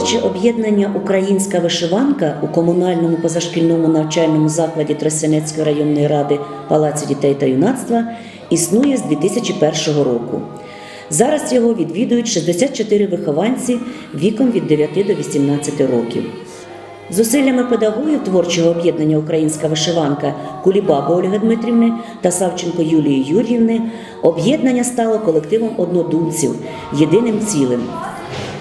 Творче об'єднання Українська вишиванка у комунальному позашкільному навчальному закладі Тростянецької районної ради Палацу дітей та юнацтва існує з 2001 року. Зараз його відвідують 64 вихованці віком від 9 до 18 років. Зусиллями педагогів творчого об'єднання Українська вишиванка Кулібаби Ольги Дмитрівни та Савченко Юлії Юр'ївни об'єднання стало колективом однодумців, єдиним цілим.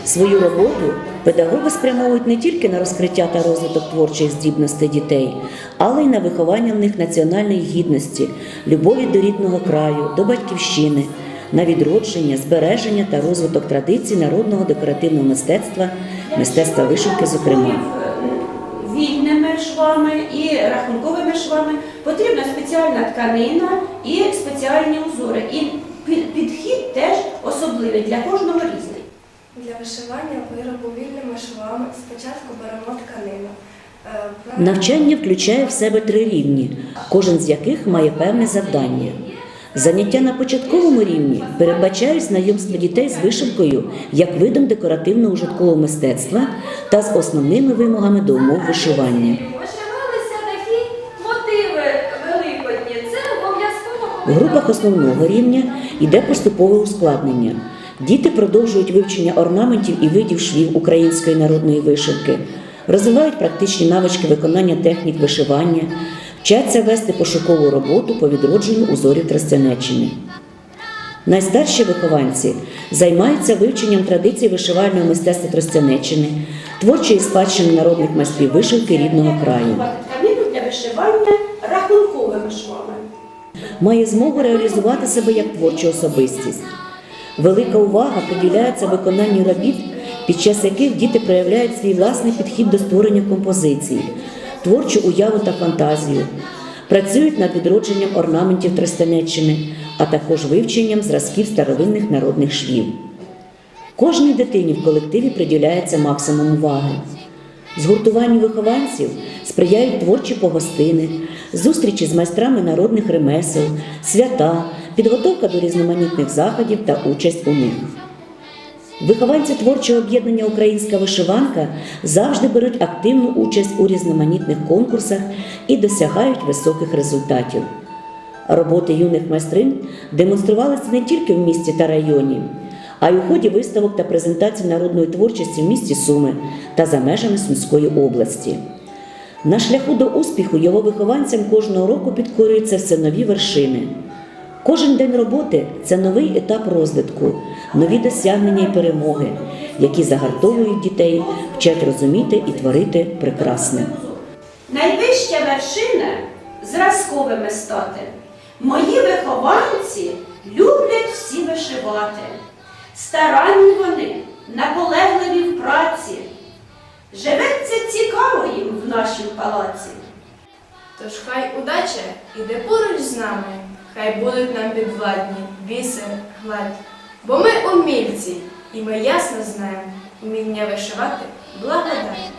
Свою роботу педагоги спрямовують не тільки на розкриття та розвиток творчих здібностей дітей, але й на виховання в них національної гідності, любові до рідного краю, до батьківщини, на відродження, збереження та розвиток традицій народного декоративного мистецтва, мистецтва вишивки, зокрема. Вільними швами і рахунковими швами потрібна спеціальна тканина і спеціальні узори. І підхід теж особливий для кожного різний. Для вишивання виробу вільними швами спочатку беремо тканину. Е, Навчання включає в себе три рівні, кожен з яких має певне завдання. Заняття на початковому рівні передбачають знайомство дітей з вишивкою як видом декоративно-ужиткового мистецтва та з основними вимогами до умов вишивання. Вишивалися такі мотиви великодні. Це обов'язково В групах основного рівня йде поступове ускладнення. Діти продовжують вивчення орнаментів і видів швів української народної вишивки, розвивають практичні навички виконання технік вишивання, вчаться вести пошукову роботу по відродженню узорів Тростянеччини. Найстарші вихованці займаються вивченням традицій вишивального мистецтва Тростянеччини, творчої спадщини народних майстрів вишивки рідного краю. Для вишивання рахунковими швами. має змогу реалізувати себе як творчу особистість. Велика увага приділяється виконанню робіт, під час яких діти проявляють свій власний підхід до створення композиції, творчу уяву та фантазію, працюють над відродженням орнаментів Тростянеччини, а також вивченням зразків старовинних народних швів. Кожній дитині в колективі приділяється максимум уваги. Згуртуванню вихованців сприяють творчі погостини, зустрічі з майстрами народних ремесел, свята, підготовка до різноманітних заходів та участь у них. Вихованці творчого об'єднання Українська вишиванка завжди беруть активну участь у різноманітних конкурсах і досягають високих результатів. Роботи юних майстринь демонструвалися не тільки в місті та районі, а й у ході виставок та презентацій народної творчості в місті Суми та за межами Сумської області. На шляху до успіху його вихованцям кожного року підкорюються все нові вершини. Кожен день роботи це новий етап розвитку, нові досягнення і перемоги, які загартовують дітей, вчать розуміти і творити прекрасне. Найвища вершина зразковими стати. Мої вихованці люблять всі вишивати. Старанні вони, наполегливі в праці. Живеться цікаво їм в нашім палаці. Тож хай удача іде поруч з нами, хай будуть нам підвладні вісер, гладь. Бо ми умільці, і ми ясно знаємо, уміння вишивати благодать.